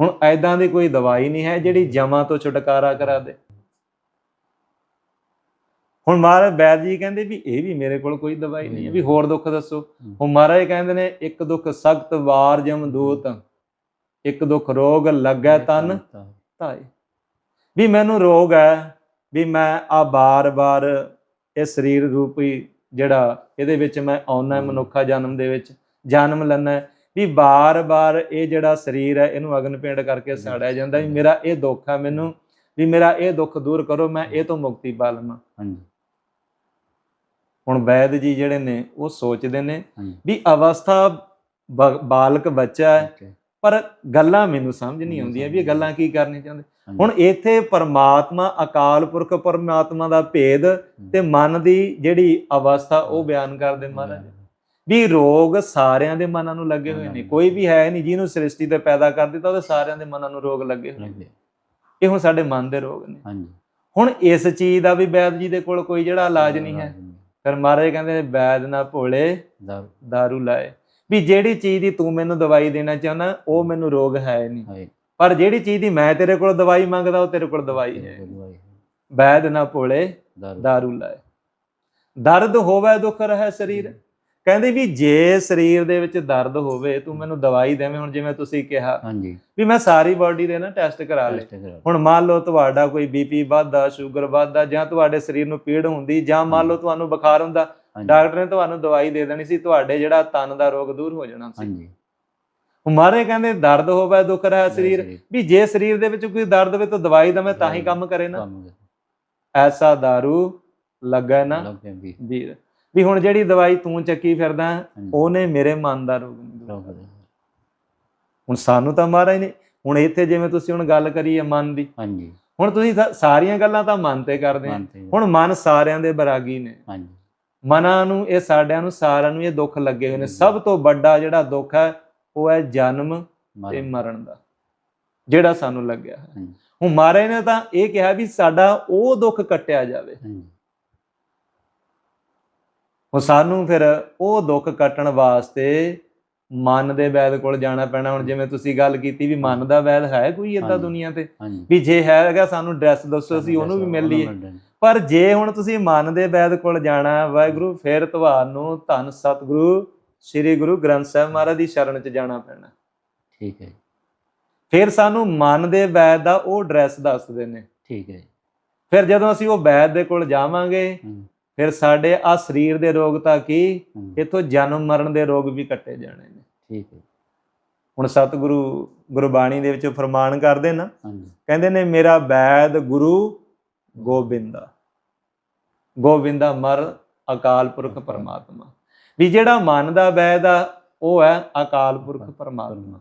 ਹੁਣ ਐਦਾਂ ਦੀ ਕੋਈ ਦਵਾਈ ਨਹੀਂ ਹੈ ਜਿਹੜੀ ਜਮਾਂ ਤੋਂ ਛੁਟਕਾਰਾ ਕਰਾ ਦੇ। ਹੁਣ ਮਹਾਰਾਜ ਬੈਦ ਜੀ ਕਹਿੰਦੇ ਵੀ ਇਹ ਵੀ ਮੇਰੇ ਕੋਲ ਕੋਈ ਦਵਾਈ ਨਹੀਂ ਹੈ ਵੀ ਹੋਰ ਦੁੱਖ ਦੱਸੋ। ਹੁਣ ਮਹਾਰਾਜ ਕਹਿੰਦੇ ਨੇ ਇੱਕ ਦੁੱਖ ਸਖਤ ਵਾਰ ਜਮਦੂਤ ਇੱਕ ਦੁੱਖ ਰੋਗ ਲੱਗੈ ਤਨ ਧਾਏ। ਵੀ ਮੈਨੂੰ ਰੋਗ ਹੈ ਵੀ ਮੈਂ ਆ ਬਾਰ-ਬਾਰ ਇਹ ਸਰੀਰ ਰੂਪੀ ਜਿਹੜਾ ਇਹਦੇ ਵਿੱਚ ਮੈਂ ਆਉਣਾ ਮਨੁੱਖਾ ਜਨਮ ਦੇ ਵਿੱਚ ਜਨਮ ਲੈਣਾ ਵੀ ਬਾਰ-ਬਾਰ ਇਹ ਜਿਹੜਾ ਸਰੀਰ ਹੈ ਇਹਨੂੰ ਅਗਨ ਪੇਂਟ ਕਰਕੇ ਸਾੜਿਆ ਜਾਂਦਾ ਵੀ ਮੇਰਾ ਇਹ ਦੁੱਖ ਹੈ ਮੈਨੂੰ ਵੀ ਮੇਰਾ ਇਹ ਦੁੱਖ ਦੂਰ ਕਰੋ ਮੈਂ ਇਹ ਤੋਂ ਮੁਕਤੀ ਪਾ ਲਵਾਂ। ਹਾਂਜੀ। ਹੁਣ ਵੈਦ ਜੀ ਜਿਹੜੇ ਨੇ ਉਹ ਸੋਚਦੇ ਨੇ ਵੀ ਅਵਸਥਾ ਬਾਲਕ ਬੱਚਾ ਹੈ। ਪਰ ਗੱਲਾਂ ਮੈਨੂੰ ਸਮਝ ਨਹੀਂ ਆਉਂਦੀਆਂ ਵੀ ਇਹ ਗੱਲਾਂ ਕੀ ਕਰਨੀ ਚਾਹੁੰਦੇ। ਹੁਣ ਇੱਥੇ ਪਰਮਾਤਮਾ ਅਕਾਲ ਪੁਰਖ ਪਰਮਾਤਮਾ ਦਾ ਭੇਦ ਤੇ ਮਨ ਦੀ ਜਿਹੜੀ ਅਵਸਥਾ ਉਹ ਬਿਆਨ ਕਰਦੇ ਮਹਾਰਾਜ। ਵੀ ਰੋਗ ਸਾਰਿਆਂ ਦੇ ਮਨਾਂ ਨੂੰ ਲੱਗੇ ਹੋਏ ਨੇ। ਕੋਈ ਵੀ ਹੈ ਨਹੀਂ ਜਿਹਨੂੰ ਸ੍ਰਿਸ਼ਟੀ ਤੇ ਪੈਦਾ ਕਰ ਦਿੱਤਾ ਉਹਦੇ ਸਾਰਿਆਂ ਦੇ ਮਨਾਂ ਨੂੰ ਰੋਗ ਲੱਗੇ ਹੋਏ ਨੇ। ਇਹ ਹੁਣ ਸਾਡੇ ਮਨ ਦੇ ਰੋਗ ਨੇ। ਹਾਂਜੀ। ਹੁਣ ਇਸ ਚੀਜ਼ ਦਾ ਵੀ ਵੈਦ ਜੀ ਦੇ ਕੋਲ ਕੋਈ ਜਿਹੜਾ ਇਲਾਜ ਨਹੀਂ ਹੈ। ਫਿਰ ਮਹਾਰਾਜ ਕਹਿੰਦੇ ਵੈਦ ਨਾ ਭੋਲੇ ਦਾਰੂ दारू ਲਾਏ ਵੀ ਜਿਹੜੀ ਚੀਜ਼ ਦੀ ਤੂੰ ਮੈਨੂੰ ਦਵਾਈ ਦੇਣਾ ਚਾਹੁੰਦਾ ਉਹ ਮੈਨੂੰ ਰੋਗ ਹੈ ਨਹੀਂ ਹੈ ਪਰ ਜਿਹੜੀ ਚੀਜ਼ ਦੀ ਮੈਂ ਤੇਰੇ ਕੋਲ ਦਵਾਈ ਮੰਗਦਾ ਉਹ ਤੇਰੇ ਕੋਲ ਦਵਾਈ ਹੈ ਦਵਾਈ ਹੈ। ਵੈਦ ਨਾ ਭੋਲੇ ਦਾਰੂ दारू ਲਾਏ ਦਰਦ ਹੋਵੇ ਦੁੱਖ ਰਹੇ ਸਰੀਰ ਕਹਿੰਦੇ ਵੀ ਜੇ ਸਰੀਰ ਦੇ ਵਿੱਚ ਦਰਦ ਹੋਵੇ ਤੂੰ ਮੈਨੂੰ ਦਵਾਈ ਦੇਵੇਂ ਹੁਣ ਜਿਵੇਂ ਤੁਸੀਂ ਕਿਹਾ। ਹਾਂਜੀ। ਵੀ ਮੈਂ ਸਾਰੀ ਬਾਡੀ ਦੇ ਨਾ ਟੈਸਟ ਕਰਾ ਲਏ। ਹੁਣ ਮੰਨ ਲਓ ਤੁਹਾਡਾ ਕੋਈ ਬੀਪੀ ਵੱਧਦਾ ਸ਼ੂਗਰ ਵੱਧਦਾ ਜਾਂ ਤੁਹਾਡੇ ਸਰੀਰ ਨੂੰ ਪੀੜ ਹੁੰਦੀ ਜਾਂ ਮੰਨ ਲਓ ਤੁਹਾਨੂੰ ਬੁਖਾਰ ਹੁੰਦਾ ਡਾਕਟਰ ਨੇ ਤੁਹਾਨੂੰ ਦਵਾਈ ਦੇ ਦੇਣੀ ਸੀ ਤੁਹਾਡੇ ਜਿਹੜਾ ਤਨ ਦਾ ਰੋਗ ਦੂਰ ਹੋ ਜਾਣਾ ਸੀ। ਹਾਂਜੀ। ਹਮਾਰੇ ਕਹਿੰਦੇ ਦਰਦ ਹੋਵੇ ਦੁੱਖ ਰਿਹਾ ਸਰੀਰ ਵੀ ਜੇ ਸਰੀਰ ਦੇ ਵਿੱਚ ਕੋਈ ਦਰਦ ਹੋਵੇ ਤਾਂ ਦਵਾਈ ਦਵੇਂ ਤਾਂ ਹੀ ਕੰਮ ਕਰੇ ਨਾ। ਐਸਾ दारू ਲੱਗਾ ਨਾ। ਵੀਰ ਵੀ ਹੁਣ ਜਿਹੜੀ ਦਵਾਈ ਤੂੰ ਚੱਕੀ ਫਿਰਦਾ। ਉਹਨੇ ਮੇਰੇ ਮਨ ਦਾ ਰੋਗ ਨਹੀਂ। ਹੁਣ ਸਾਨੂੰ ਤਾਂ ਮਹਾਰਾਜ ਨੇ ਹੁਣ ਇੱਥੇ ਜਿਵੇਂ ਤੁਸੀਂ ਹੁਣ ਗੱਲ ਕਰੀ ਹੈ ਮਨ ਦੀ ਹਾਂਜੀ। ਹੁਣ ਤੁਸੀਂ ਸਾਰੀਆਂ ਗੱਲਾਂ ਤਾਂ ਮਨ ਤੇ ਕਰਦੇ ਹੁਣ ਮਨ ਸਾਰਿਆਂ ਦੇ ਬਰਾਗੀ ਨੇ। ਹਾਂਜੀ। ਮਨਾਂ ਨੂੰ ਇਹ ਸਾਡਿਆਂ ਨੂੰ ਸਾਰਿਆਂ ਨੂੰ ਇਹ ਦੁੱਖ ਲੱਗੇ ਹੋਏ ਨੇ। ਸਭ ਤੋਂ ਵੱਡਾ ਜਿਹੜਾ ਦੁੱਖ ਹੈ ਉਹ ਹੈ ਜਨਮ ਤੇ ਮਰਨ। ਦਾ ਜਿਹੜਾ ਸਾਨੂੰ ਲੱਗਿਆ ਹੈ ਹੁਣ ਮਹਾਰਾਜ ਨੇ ਤਾਂ ਇਹ ਕਿਹਾ ਵੀ ਸਾਡਾ ਉਹ ਦੁੱਖ ਕੱਟਿਆ ਜਾਵੇ। ਹਾਂਜੀ। ਹੁਣ ਸਾਨੂੰ ਫਿਰ ਉਹ ਦੁੱਖ ਕੱਟਣ ਵਾਸਤੇ ਮਨ ਦੇ ਵੈਦ ਕੋਲ ਜਾਣਾ ਪੈਣਾ। ਹੁਣ ਜਿਵੇਂ ਤੁਸੀਂ ਗੱਲ ਕੀਤੀ ਵੀ ਮਨ ਦਾ ਵੈਦ ਹੈ ਕੋਈ ਹਾਂਜੀ। ਦੁਨੀਆ ਤੇ? ਵੀ ਜੇ ਹੈਗਾ ਸਾਨੂੰ ਐਡਰੈਸ ਦੱਸੋ ਅਸੀਂ ਉਹਨੂੰ ਵੀ ਮਿਲ ਲਈਏ। ਪਰ ਜੇ ਹੁਣ ਤੁਸੀਂ ਮਨ ਦੇ ਵੈਦ ਕੋਲ ਜਾਣਾ ਵਾਹਿਗੁਰੂ ਫਿਰ ਤੁਹਾਨੂੰ ਧੰਨ ਸਤਿਗੁਰੂ ਸ੍ਰੀ ਗੁਰੂ ਗ੍ਰੰਥ ਸਾਹਿਬ ਮਹਾਰਾਜ ਦੀ ਸ਼ਰਨ 'ਚ ਜਾਣਾ ਪੈਣਾ। ਠੀਕ ਹੈ ਫਿਰ ਸਾਨੂੰ ਮਨ ਦੇ ਵੈਦ ਦਾ ਉਹ ਐਡਰੈਸ ਦੱਸਦੇ ਨੇ ਠੀਕ ਹੈ ਫਿਰ ਜਦੋਂ ਅਸੀਂ ਉਹ ਵੈਦ ਦੇ ਕੋਲ ਜਾਵਾਂਗੇ ਫਿਰ ਸਾਡੇ ਆ ਸਰੀਰ ਦੇ ਰੋਗ ਤਾਂ ਕੀ? ਇਥੋਂ ਜਨਮ ਮਰਨ ਦੇ ਰੋਗ ਵੀ ਕੱਟੇ ਜਾਣੇ ਨੇ। ਠੀਕ ਹੈ। ਹੁਣ ਸਤਿਗੁਰੂ ਗੁਰਬਾਣੀ ਦੇ ਵਿੱਚ ਫਰਮਾਨ ਕਰਦੇ ਨਾ ਕਹਿੰਦੇ ਨੇ ਮੇਰਾ ਵੈਦ ਗੁਰੂ ਗੋਬਿੰਦਾ। ਗੋਬਿੰਦਾ ਮਰ ਅਕਾਲ ਪੁਰਖ ਪਰਮਾਤਮਾ। ਵੀ ਜਿਹੜਾ ਮਨ ਦਾ ਵੈਦ ਆ ਉਹ ਹੈ ਅਕਾਲ ਪੁਰਖ ਪਰਮਾਤਮਾ।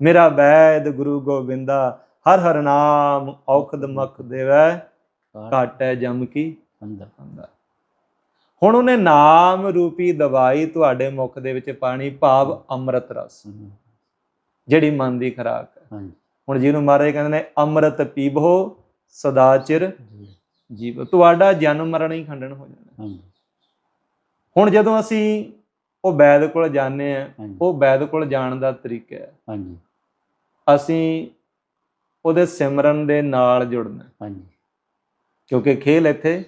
ਮੇਰਾ ਵੈਦ ਗੁਰੂ ਗੋਬਿੰਦਾ ਹਰ ਹਰ ਨਾਮ ਔਖਦ ਮਖ ਦੇਵੈ ਘਾਟੈ ਜਮ ਕੀ ਅੰਦਰ। ਅੰਦਾ ਹੁਣ ਉਹਨੇ ਨਾਮ ਰੂਪੀ ਦਵਾਈ ਤੁਹਾਡੇ ਮੁਖ ਦੇ ਵਿੱਚ ਪਾਣੀ ਭਾਵ ਅੰਮ੍ਰਿਤ ਰਸ। ਜਿਹੜੀ ਮਨ ਦੀ ਖੁਰਾਕ ਹੈ। ਹੁਣ ਜਿਹਨੂੰ ਮਹਾਰਾਜ ਕਹਿੰਦੇ ਨੇ ਅੰਮ੍ਰਿਤ ਪੀਬੋ ਸਦਾ ਚਿਰ ਜੀਵ। ਤੁਹਾਡਾ ਜਨਮ ਮਰਨ ਹੀ ਖੰਡਨ ਹੋ ਜਾਣਾ ਹੁਣ ਜਦੋਂ ਅਸੀਂ ਉਹ ਵੈਦ ਕੋਲ ਜਾਂਦੇ ਆ ਉਹ ਵੈਦ ਕੋਲ ਜਾਣ ਦਾ ਤਰੀਕਾ ਹੈ। ਹਾਂਜੀ। ਅਸੀਂ ਉਹਦੇ ਸਿਮਰਨ ਦੇ ਨਾਲ ਜੁੜਨਾ ਹਾਂਜੀ। ਕਿਉਂਕਿ ਖੇਲ ਇੱਥੇ।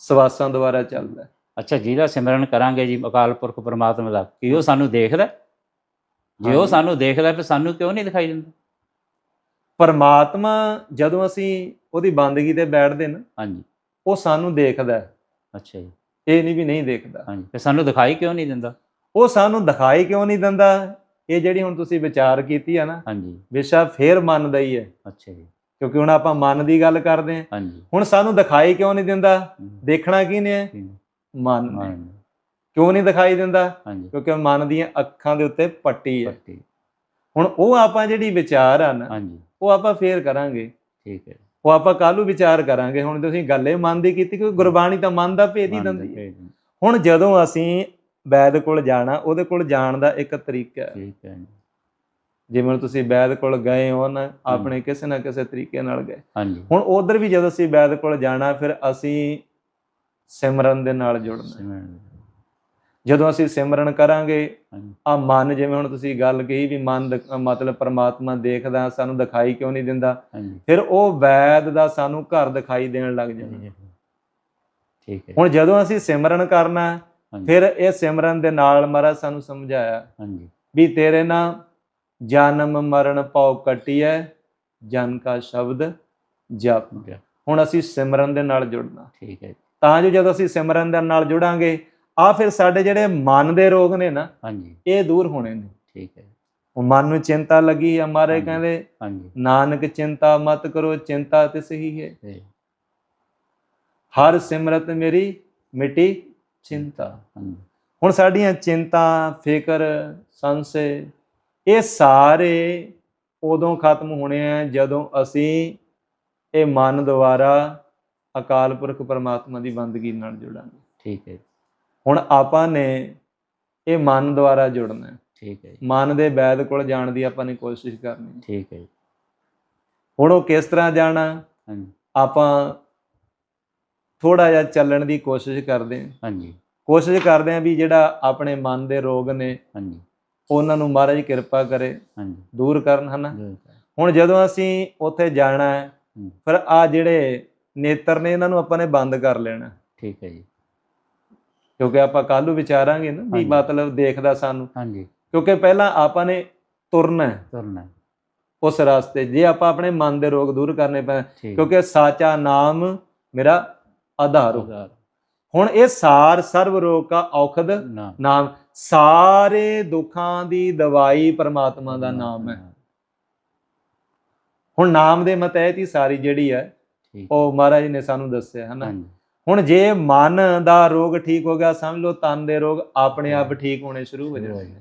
ਸਵਾਸਾਂ ਦੁਆਰਾ ਚੱਲਦਾ। ਅੱਛਾ ਜਿਹਦਾ ਸਿਮਰਨ ਕਰਾਂਗੇ ਜੀ ਅਕਾਲ ਪੁਰਖ ਪਰਮਾਤਮਾ ਦਾ ਕੀ ਉਹ ਸਾਨੂੰ ਦੇਖਦਾ? ਜੇ ਉਹ। ਸਾਨੂੰ ਦੇਖਦਾ ਫਿਰ ਸਾਨੂੰ ਕਿਉਂ ਨਹੀਂ ਦਿਖਾਈ ਦਿੰਦਾ? ਪਰਮਾਤਮਾ ਜਦੋਂ ਅਸੀਂ ਉਹਦੀ ਬੰਦਗੀ ਤੇ ਬੈਠਦੇ ਨਾ ਹਾਂਜੀ। ਉਹ ਸਾਨੂੰ ਦੇਖਦਾ। ਅੱਛਾ ਜੀ। ਇਹ ਨਹੀਂ ਵੀ ਨਹੀਂ ਦੇਖਦਾ। ਹਾਂਜੀ ਫਿਰ ਸਾਨੂੰ ਦਿਖਾਈ ਕਿਉਂ ਨਹੀਂ ਦਿੰਦਾ? ਉਹ ਸਾਨੂੰ ਦਿਖਾਈ ਕਿਉਂ ਨਹੀਂ ਦਿੰਦਾ? ਇਹ ਜਿਹੜੀ ਹੁਣ ਤੁਸੀਂ ਵਿਚਾਰ ਕੀਤੀ ਹੈ ਨਾ ਹਾਂਜੀ। ਵਿਸ਼ਾ ਫੇਰ ਮੰਨਦਾ ਹੀ ਹੈ। ਅੱਛਾ ਜੀ। ਕਿਉਂਕਿ ਹੁਣ ਆਪਾਂ ਮਨ ਦੀ ਗੱਲ ਕਰਦੇ ਹਾਂ। ਹਾਂਜੀ। ਹੁਣ ਸਾਨੂੰ ਦਿਖਾਈ ਕਿਉਂ ਨਹੀਂ ਦਿੰਦਾ? ਦੇਖਣਾ ਕੀ ਨੇ? ਠੀਕ। ਮਨ ਨੇ। ਕਿਉਂ ਨਹੀਂ ਦਿਖਾਈ ਦਿੰਦਾ? ਕਿਉਂਕਿ ਮਨ ਦੀਆਂ ਅੱਖਾਂ ਦੇ ਉੱਤੇ ਪੱਟੀ ਹੈ। ਹੁਣ ਉਹ ਆਪਾਂ ਜਿਹੜੀ ਵਿਚਾਰ ਆ ਨਾ ਉਹ ਆਪਾਂ ਫੇਰ ਕਰਾਂਗੇ। ਠੀਕ ਹੈ। ਉਹ ਆਪਾਂ ਕੱਲ੍ਹ ਵਿਚਾਰ ਕਰਾਂਗੇ। ਹੁਣ ਤੁਸੀਂ ਗੱਲ ਇਹ ਮਨ ਦੀ ਕੀਤੀ ਕਿ ਗੁਰਬਾਣੀ ਤਾਂ ਮਨ ਦਾ ਭੇਦ ਹੀ ਦਿੰਦੀ ਹੈ। ਠੀਕ ਹੁਣ ਜਦੋਂ ਅਸੀਂ ਵੈਦ ਕੋਲ ਜਾਣਾ ਉਹਦੇ ਕੋਲ ਜਾਣ ਦਾ ਇੱਕ ਤਰੀਕਾ ਹੈ। ਹੈ। ਜਿਵੇਂ ਤੁਸੀਂ ਵੈਦ ਕੋਲ ਗਏ ਹੋ ਨਾ ਆਪਣੇ ਕਿਸੇ ਨਾ ਕਿਸੇ ਤਰੀਕੇ ਨਾਲ ਗਏ। ਹਾਂਜੀ। ਹੁਣ ਉਧਰ ਵੀ ਜਦੋਂ ਅਸੀਂ ਵੈਦ ਕੋਲ ਜਾਣਾ ਫਿਰ ਅਸੀਂ ਸਿਮਰਨ ਦੇ ਨਾਲ ਜੁੜਨਾ। ਜਦੋਂ ਅਸੀਂ ਸਿਮਰਨ ਕਰਾਂਗੇ ਆ ਮਨ ਜਿਵੇਂ ਹੁਣ ਤੁਸੀਂ ਗੱਲ ਕਹੀ ਵੀ ਮਨ ਮਤਲਬ ਪਰਮਾਤਮਾ ਦੇਖਦਾ ਸਾਨੂੰ ਦਿਖਾਈ ਕਿਉਂ ਨਹੀਂ ਦਿੰਦਾ ਫਿਰ ਉਹ ਵੈਦ ਦਾ ਸਾਨੂੰ ਘਰ ਦਿਖਾਈ ਦੇਣ ਲੱਗ ਜਾਣਾ ਠੀਕ ਹੈ। ਹੁਣ ਜਦੋਂ ਅਸੀਂ ਸਿਮਰਨ ਕਰਨਾ ਫਿਰ ਇਹ ਸਿਮਰਨ ਦੇ ਨਾਲ ਮਹਾਰਾਜ ਸਾਨੂੰ ਸਮਝਾਇਆ ਹਾਂਜੀ। ਵੀ ਤੇਰੇ ਨਾਲ ਜਨਮ ਮਰਨ ਪਉ ਕੱਟੀਐ ਜਨ ਕਾ ਸ਼ਬਦ ਜਪ। ਹੁਣ ਅਸੀਂ ਸਿਮਰਨ ਦੇ ਨਾਲ ਜੁੜਨਾ। ਠੀਕ ਹੈ ਤਾਂ ਜੋ ਜਦੋਂ ਅਸੀਂ ਸਿਮਰਨ ਦੇ ਨਾਲ ਜੁੜਾਂਗੇ ਆ ਫਿਰ ਸਾਡੇ ਜਿਹੜੇ ਮਨ ਦੇ ਰੋਗ ਨੇ ਨਾ ਹਾਂਜੀ। ਇਹ ਦੂਰ ਹੋਣੇ ਨੇ। ਠੀਕ ਹੈ। ਉਹ ਮਨ ਨੂੰ ਚਿੰਤਾ ਲੱਗੀ ਆ ਮਾਰੇ। ਕਹਿੰਦੇ ਹਾਂਜੀ। ਨਾਨਕ ਚਿੰਤਾ ਮਤ ਕਰੋ ਚਿੰਤਾ ਤਿਸ ਹੀ ਹੈ। ਤੇ ਹਰ ਸਿਮਰਤ ਮੇਰੀ ਮਿਟੀ ਚਿੰਤਾ। ਹੁਣ ਸਾਡੀਆਂ ਚਿੰਤਾ ਫਿਕਰ ਸੰਸੇ ਇਹ ਸਾਰੇ ਉਦੋਂ ਖਤਮ ਹੋਣੇ ਆ ਜਦੋਂ ਅਸੀਂ ਇਹ ਮਨ ਦੁਆਰਾ ਅਕਾਲ ਪੁਰਖ ਪਰਮਾਤਮਾ ਦੀ ਬੰਦਗੀ ਨਾਲ ਜੁੜਾਂਗੇ। ਠੀਕ ਹੈ ਹੁਣ ਆਪਾਂ ਨੇ ਇਹ ਮਨ ਦੁਆਰਾ ਜੁੜਨਾ ਹੈ। ਠੀਕ ਹੈ ਮਨ ਦੇ ਵੈਦ ਕੋਲ ਜਾਣ ਦੀ ਆਪਾਂ ਨੇ ਕੋਸ਼ਿਸ਼ ਕਰਨੀ। ਠੀਕ ਹੈ ਹੁਣ ਉਹ ਕਿਸ ਤਰ੍ਹਾਂ ਜਾਣਾ? ਹਾਂਜੀ। ਆਪਾਂ ਥੋੜਾ ਜਿਹਾ ਚੱਲਣ ਦੀ ਕੋਸ਼ਿਸ਼ ਕਰਦੇ ਹਾਂ। ਹਾਂਜੀ। ਕੋਸ਼ਿਸ਼ ਕਰਦੇ ਹਾਂ ਵੀ ਜਿਹੜਾ ਆਪਣੇ ਮਨ ਦੇ ਰੋਗ ਨੇ ਹਾਂਜੀ। ਉਹਨਾਂ ਨੂੰ ਮਹਾਰਾਜ ਕਿਰਪਾ ਕਰੇ ਹਾਂਜੀ। ਦੂਰ ਕਰਨ ਹਨਾ? ਹੁਣ ਜਦੋਂ ਅਸੀਂ ਉੱਥੇ ਜਾਣਾ ਹੈ। ਫਿਰ ਆ ਜਿਹੜੇ ਨੇਤਰ ਨੇ ਇਹਨਾਂ ਨੂੰ ਆਪਾਂ ਨੇ ਬੰਦ ਕਰ ਲੈਣਾ। ਠੀਕ ਹੈ ਜੀ। ਕਿਉਂਕਿ ਆਪਾਂ ਕੱਲ੍ਹ ਨੂੰ ਵਿਚਾਰਾਂਗੇ ਨਾ ਵੀ। ਮਤਲਬ ਦੇਖਦਾ ਸਾਨੂੰ। ਹਾਂਜੀ। ਕਿਉਂਕਿ ਪਹਿਲਾਂ ਆਪਾਂ ਨੇ ਤੁਰਨਾ ਹੈ। ਤੁਰਨਾ ਉਸ ਰਸਤੇ ਜੇ ਆਪਾਂ ਆਪਣੇ ਮਨ ਦੇ ਰੋਗ ਦੂਰ ਕਰਨੇ ਪੈ ਕਿਉਂਕਿ ਸਾਚਾ ਨਾਮ ਮੇਰਾ ਆਧਾਰ ਹੁਣ ਇਹ ਸਾਰ ਸਰਵ ਰੋਗ ਕਾ ਔਖਦ ਨਾਮ ਸਾਰੇ ਦੁੱਖਾਂ ਦੀ ਦਵਾਈ ਪਰਮਾਤਮਾ ਦਾ ਨਾਮ ਹੈ। ਹੁਣ ਨਾਮ ਦੇ ਮਤਹਿਤ ਹੀ ਸਾਰੀ ਜਿਹੜੀ ਹੈ ਉਹ ਮਹਾਰਾਜ ਨੇ ਸਾਨੂੰ ਦੱਸਿਆ ਹਨਾ ਹੁਣ ਜੇ ਮਨ ਦਾ ਰੋਗ ਠੀਕ ਹੋ ਗਿਆ ਸਮਝ ਲਓ ਤਨ ਦੇ ਰੋਗ ਆਪਣੇ ਆਪ ਠੀਕ ਹੋਣੇ ਸ਼ੁਰੂ ਹੋ ਜਾਣਗੇ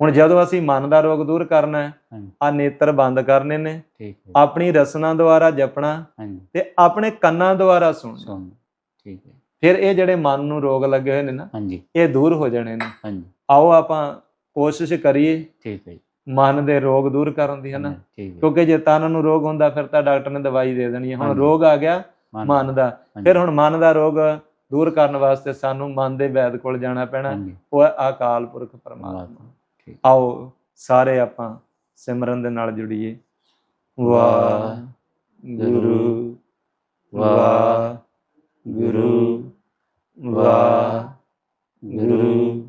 ਹੁਣ ਜਦੋਂ ਅਸੀਂ ਮਨ ਦਾ ਰੋਗ ਦੂਰ ਕਰਨਾ ਹੈ ਆ ਨੇਤਰ ਬੰਦ ਕਰਨੇ ਨੇ ਆਪਣੀ ਰਸਨਾ ਦੁਆਰਾ ਜਪਣਾ ਤੇ ਆਪਣੇ ਕੰਨਾਂ ਦੁਆਰਾ ਸੁਣਨਾ। ਸੁਣ ਠੀਕ ਹੈ। ਫਿਰ ਇਹ ਜਿਹੜੇ ਮਨ ਨੂੰ ਰੋਗ ਲੱਗੇ ਹੋਏ ਨੇ ਨਾ ਹਾਂਜੀ। ਇਹ ਦੂਰ ਹੋ ਜਾਣੇ ਨੇ। ਹਾਂਜੀ। ਆਓ ਆਪਾਂ ਕੋਸ਼ਿਸ਼ ਕਰੀਏ ਠੀਕ ਹੈ ਮਨ ਦੇ ਰੋਗ ਦੂਰ ਕਰਨ ਦੀ ਹਨਾ? ਕਿਉਂਕਿ ਜੇ ਤਨ ਨੂੰ ਰੋਗ ਹੁੰਦਾ ਫਿਰ ਤਾਂ ਡਾਕਟਰ ਨੇ ਦਵਾਈ ਦੇ ਦੇਣੀ ਹੈ। ਹੁਣ। ਰੋਗ ਆ ਗਿਆ ਮਨ- ਦਾ। ਫਿਰ ਹੁਣ ਮਨ ਦਾ ਰੋਗ ਦੂਰ ਕਰਨ ਵਾਸਤੇ ਸਾਨੂੰ ਮਨ ਦੇ ਵੈਦ ਕੋਲ ਜਾਣਾ ਪੈਣਾ। ਉਹ ਹੈ ਅਕਾਲ ਪੁਰਖ ਪਰਮਾਤਮਾ। ਆਓ ਸਾਰੇ ਆਪਾਂ ਸਿਮਰਨ ਦੇ ਨਾਲ ਜੁੜੀਏ। ਵਾਹ ਗੁਰੂ ਵਾਹ ਗੁਰੂ 와, 누